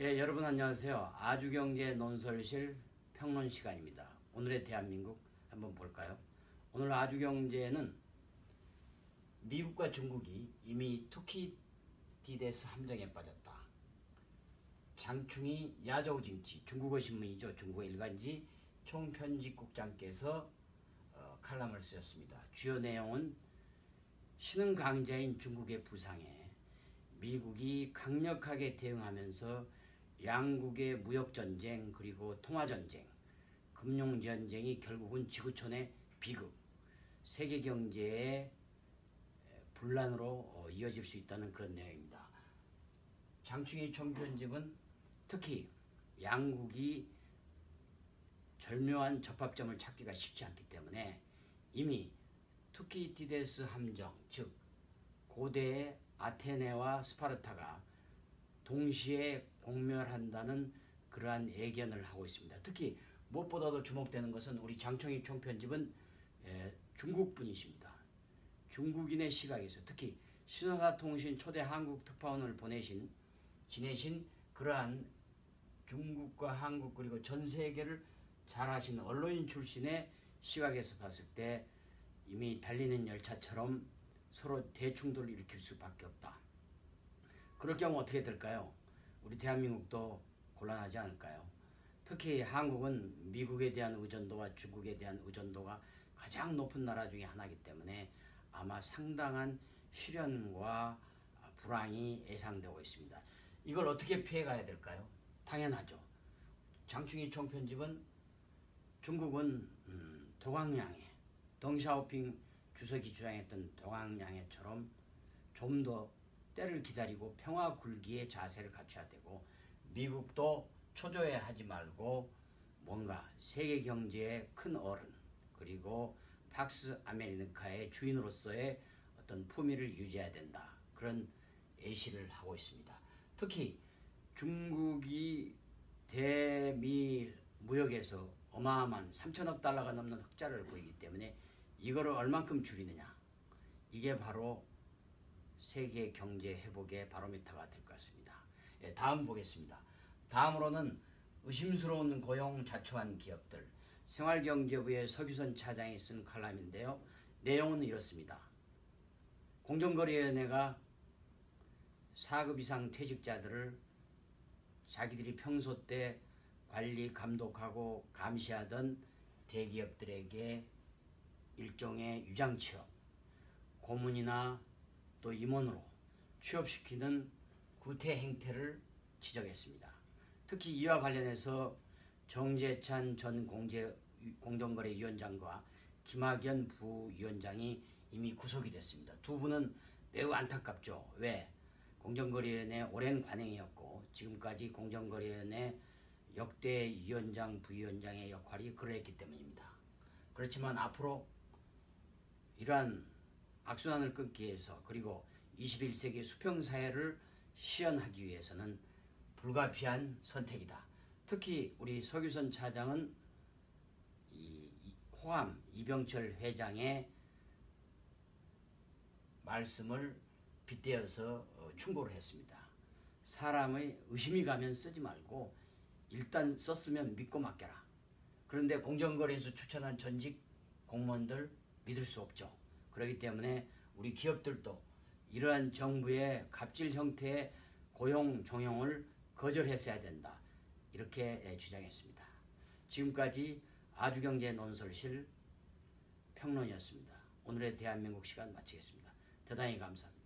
예, 여러분 안녕하세요. 아주경제 논설실 평론 시간입니다. 오늘의 대한민국 한번 볼까요? 오늘 아주경제는 미국과 중국이 이미 투키 디데스 함정에 빠졌다. 장충희 야저우징치 중국어 신문이죠. 중국어 일간지 총편집국장께서 어, 칼럼을 쓰셨습니다. 주요 내용은 신흥 강자인 중국의 부상에 미국이 강력하게 대응하면서 양국의 무역전쟁 그리고 통화전쟁 금융전쟁이 결국은 지구촌의 비극 세계 경제의 분란으로 어, 이어질 수 있다는 그런 내용입니다. 장충희 총편집은 특히 양국이 절묘한 접합점을 찾기가 쉽지 않기 때문에 이미 투키티데스 함정 즉 고대의 아테네와 스파르타가 동시에 공멸한다는 그러한 예견을 하고 있습니다. 특히 무엇보다도 주목되는 것은 우리 장청희 총편집은 중국 분이십니다. 중국인의 시각에서 특히 신화사통신 초대 한국 특파원을 보내신 지내신 그러한 중국과 한국 그리고 전 세계를 잘 하시는 언론인 출신의 시각에서 봤을 때 이미 달리는 열차처럼 서로 대충돌을 일으킬 수밖에 없다. 그럴 경우 어떻게 될까요? 우리 대한민국도 곤란하지 않을까요? 특히 한국은 미국에 대한 의존도와 중국에 대한 의존도가 가장 높은 나라 중에 하나이기 때문에 아마 상당한 실현과 불황이 예상되고 있습니다. 이걸 어떻게 피해가야 될까요? 당연하죠. 장충희 총편집은 중국은 음, 도광양에 덩샤오핑 주석이 주장했던 동학양해처럼 좀 더 때를 기다리고 평화 굴기의 자세를 갖춰야 되고 미국도 초조해 하지 말고 뭔가 세계 경제의 큰 어른 그리고 팍스 아메리카의 주인으로서의 어떤 품위를 유지해야 된다. 그런 예시를 하고 있습니다. 특히 중국이 대미 무역에서 어마어마한 3천억 달러가 넘는 흑자를 보이기 때문에 이거를 얼만큼 줄이느냐 이게 바로 세계 경제 회복의 바로미터가 될 것 같습니다. 예, 다음 보겠습니다. 다음으로는 의심스러운 고용 자초한 기업들 생활경제부의 서규선 차장이 쓴 칼럼인데요. 내용은 이렇습니다. 공정거래위원회가 4급 이상 퇴직자들을 자기들이 평소 때 관리 감독하고 감시하던 대기업들에게 일종의 유장 취업, 고문이나 또 임원으로 취업시키는 구태 행태를 지적했습니다. 특히 이와 관련해서 정재찬 전 공제, 공정거래위원장과 김학연 부위원장이 이미 구속이 됐습니다. 두 분은 매우 안타깝죠. 왜? 공정거래위원회 오랜 관행이었고 지금까지 공정거래위원회 역대 위원장, 부위원장의 역할이 그러했기 때문입니다. 그렇지만 앞으로 이러한 악순환을 끊기 위해서 그리고 21세기 수평 사회를 시연하기 위해서는 불가피한 선택이다. 특히 우리 서규선 차장은 이 호암 이병철 회장의 말씀을 빗대어서 어, 충고를 했습니다. 사람의 의심이 가면 쓰지 말고 일단 썼으면 믿고 맡겨라. 그런데 공정거래에서 추천한 전직 공무원들 믿을 수 없죠. 그렇기 때문에 우리 기업들도 이러한 정부의 갑질 형태의 고용 종용을 거절했어야 된다. 이렇게 예, 주장했습니다. 지금까지 아주경제 논설실 평론이었습니다. 오늘의 대한민국 시간 마치겠습니다. 대단히 감사합니다.